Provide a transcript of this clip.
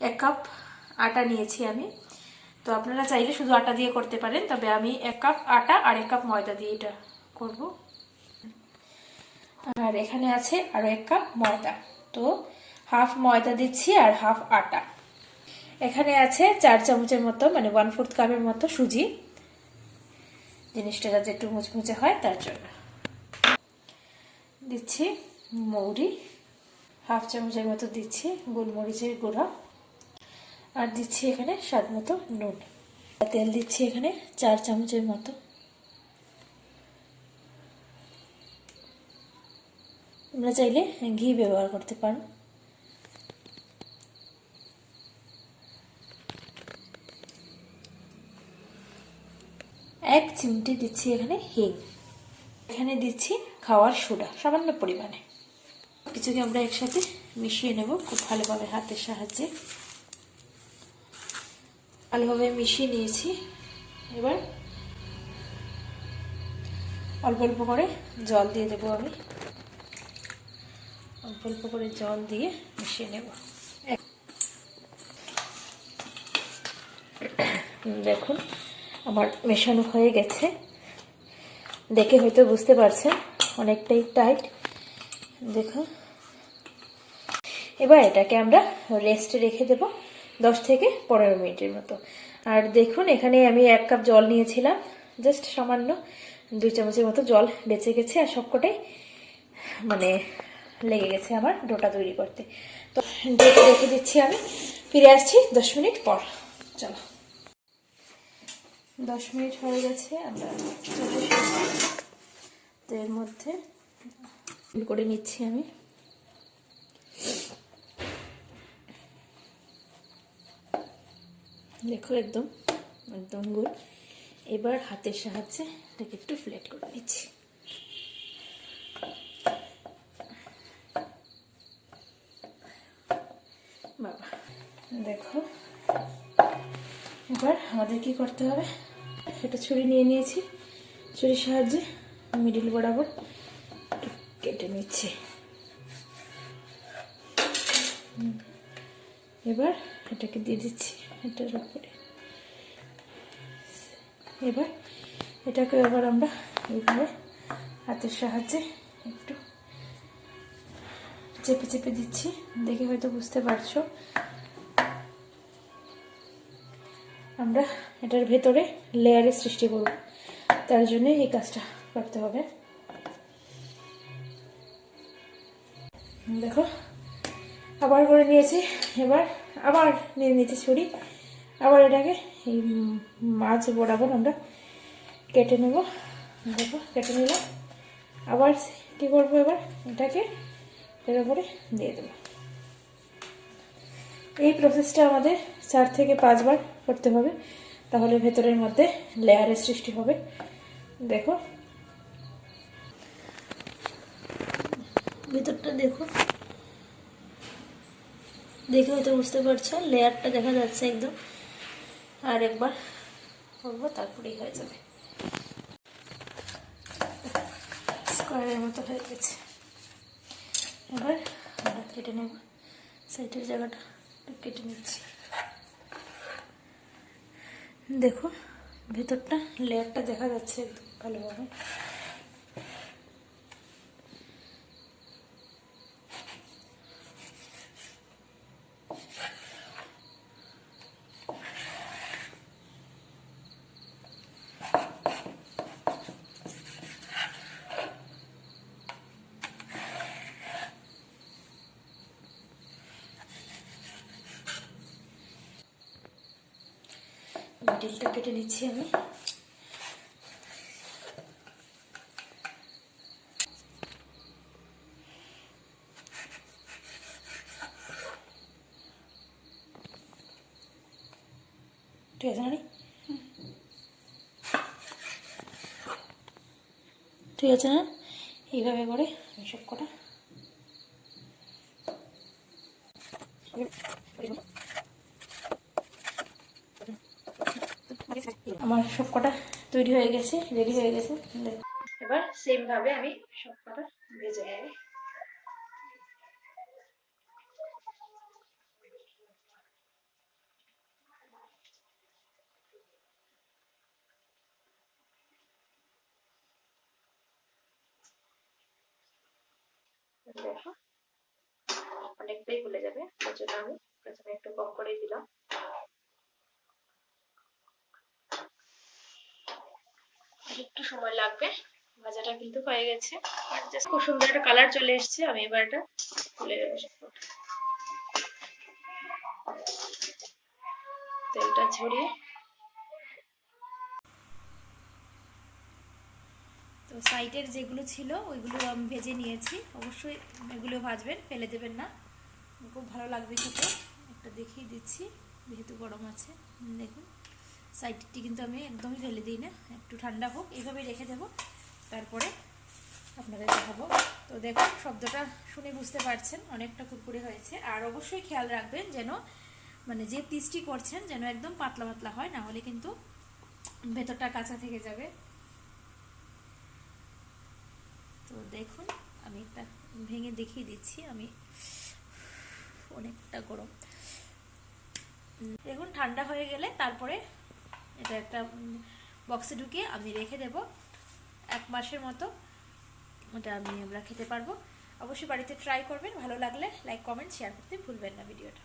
এক কাপ আটা নিয়েছি আমি। তো আপনারা চাইলে শুধু আটা দিয়ে করতে পারেন, তবে আমি এক কাপ আটা আর এক কাপ ময়দা দিয়ে এটা করব। আর এখানে আছে আরও এক কাপ ময়দা। তো হাফ ময়দা দিচ্ছি আর হাফ আটা। এখানে আছে চার চামচের মতো মানে ওয়ান ফোর্থ কাপের মতো সুজি। জিনিসটা যাতে একটু মুচমুচে হয়, তার জন্য। দিচ্ছি মৌরি। হাফ চামচের মতো দিচ্ছি গোলমরিচের গুঁড়া। আর দিচ্ছি এখানে স্বাদ মতো নুন। তেল দিচ্ছি এখানে চার চামচের মতো। তোমরা চাইলে ঘি ব্যবহার করতে পারো। এক চিমটি দিচ্ছি এখানে হিং। এখানে দিচ্ছি খাওয়ার সোডা, সামান্য পরিমাণে। কিছুকে আমরা একসাথে মিশিয়ে নেব খুব ভালোভাবে হাতের সাহায্যে। ভালোভাবে মিশিয়ে নিয়েছি। এবার অল্প অল্প করে জল দিয়ে দেবো আমি। অল্প অল্প করে জল দিয়ে মিশিয়ে নেব। দেখুন, আমার মেশানো হয়ে গেছে। দেখে হয়তো বুঝতে পারছেন, অনেকটাই টাইট। দেখুন। এবার এটাকে আমরা রেস্টে রেখে দেব। দশ থেকে পনেরো মিনিটের মতো। আর দেখুন, এখানে আমি এক কাপ জল নিয়েছিলাম জাস্ট সামান্য দুই চামচের মতো জল বেঁচে গেছে আর সবকটাই মানে লেগে গেছে আমার ডোটা তৈরি করতে। তো ডোটা রেখে দিচ্ছি আমি, ফিরে আসছি দশ মিনিট পর। চলো। দশ মিনিট হয়ে গেছে, আমরা এর মধ্যে করে নিচ্ছি আমি। দেখো, একদম একদম গুড এবার হাতের সাহায্যে এটাকে একটু ফ্ল্যাট করে নিচ্ছি। বাবা, দেখো, এবার আমাদের কি করতে হবে? একটা ছুরি নিয়ে নিয়েছি। ছুরির সাহায্যে মিডিল বরাবর কেটে নিচ্ছি। এবার এটাকে দিয়ে দিচ্ছি। এটার উপরে। এবার এটাকে এবার আমরা এইভাবে হাতের সাহায্যে একটু চেপে চেপে দিচ্ছি। দেখে হয়তো বুঝতে পারছ। আমরা এটার ভেতরে লেয়ারের সৃষ্টি করব। তার জন্য এই কাজটা করতে হবে। দেখো, আবার করে নিয়েছি। এবার আবার নিয়ে নিয়েছি ছুরি। আবার এটাকে এই মাছ বরাবর আমরা কেটে নেব। দেখো, কেটে নিলাম। আবার কি করব এবার? এটাকে এর উপরে দিয়ে দেবো। এই প্রসেসটা আমাদের চার থেকে পাঁচবার করতে হবে। তাহলে ভেতরের মধ্যে লেয়ারের সৃষ্টি হবে। দেখো। ভেতরটা দেখো। দেখে হয়তো বুঝতে পারছ, লেয়ারটা দেখা যাচ্ছে একদম। আর একবার করব, তারপরেই হয়ে যাবে। স্কোয়ারের মতো হয়ে গেছে। এবার আমরা কেটে নেব। সাইডের জায়গাটা কেটে নিচ্ছি। দেখো ভেতরটা, লেয়ারটা দেখা যাচ্ছে একদম ভালোভাবে। মিডিলটা কেটে নিচ্ছি আমি। ঠিক আছে নানি ঠিক আছে না এইভাবে করে আমি সব কটা আমার সব কটা তৈরি হয়ে গেছে রেডি হয়ে গেছে। এবার সেম ভাবে আমি সব কটা ভেজে নেব। দেখো, অনেকটাই ভুলে যাবে, তার জন্য আমি প্রথমে একটু কম করেই দিলাম। একটু সময় লাগবে। ভাজাটা কিন্তু হয়ে গেছে। আর জাস্ট খুব সুন্দর একটা কালার চলে এসেছে। আমি এবার এটা নেব তেলটা ঝরিয়ে। তো সাইডের যেগুলো ছিল, ওইগুলো আমি ভেজে নিয়েছি। অবশ্যই এগুলো ভাজবেন, ফেলে দেবেন না। খুব ভালো লাগবে খেতে। একটা দেখিয়ে দিচ্ছি, যেহেতু গরম আছে। দেখুন। সাইডটি কিন্তু আমি একদমই ফেলে দিই না, একটু ঠান্ডা হোক, এইভাবেই রেখে দেবো। তারপরে আপনাদের দেখাবো। তো দেখুন শব্দটা শুনে বুঝতে পারছেন অনেকটা কুরকুরে হয়েছে। আর অবশ্যই খেয়াল রাখবেন যেন মানে যে পিসটি করছেন যেন একদম পাতলা পাতলা হয়, না হলে কিন্তু ভেতরটা কাঁচা থেকে যাবে। তো দেখুন, আমি একটা ভেঙে দেখিয়ে দিচ্ছি, আমি অনেকটা গরম। দেখুন, ঠান্ডা হয়ে গেলে তারপরে এটা একটা বক্সে ঢুকিয়ে আমি রেখে দেব। এক মাসের মতো ওটা আমি আমরা খেতে পারব। অবশ্যই বাড়িতে ট্রাই করবেন, ভালো লাগলে লাইক কমেন্ট শেয়ার করতে ভুলবেন না ভিডিওটা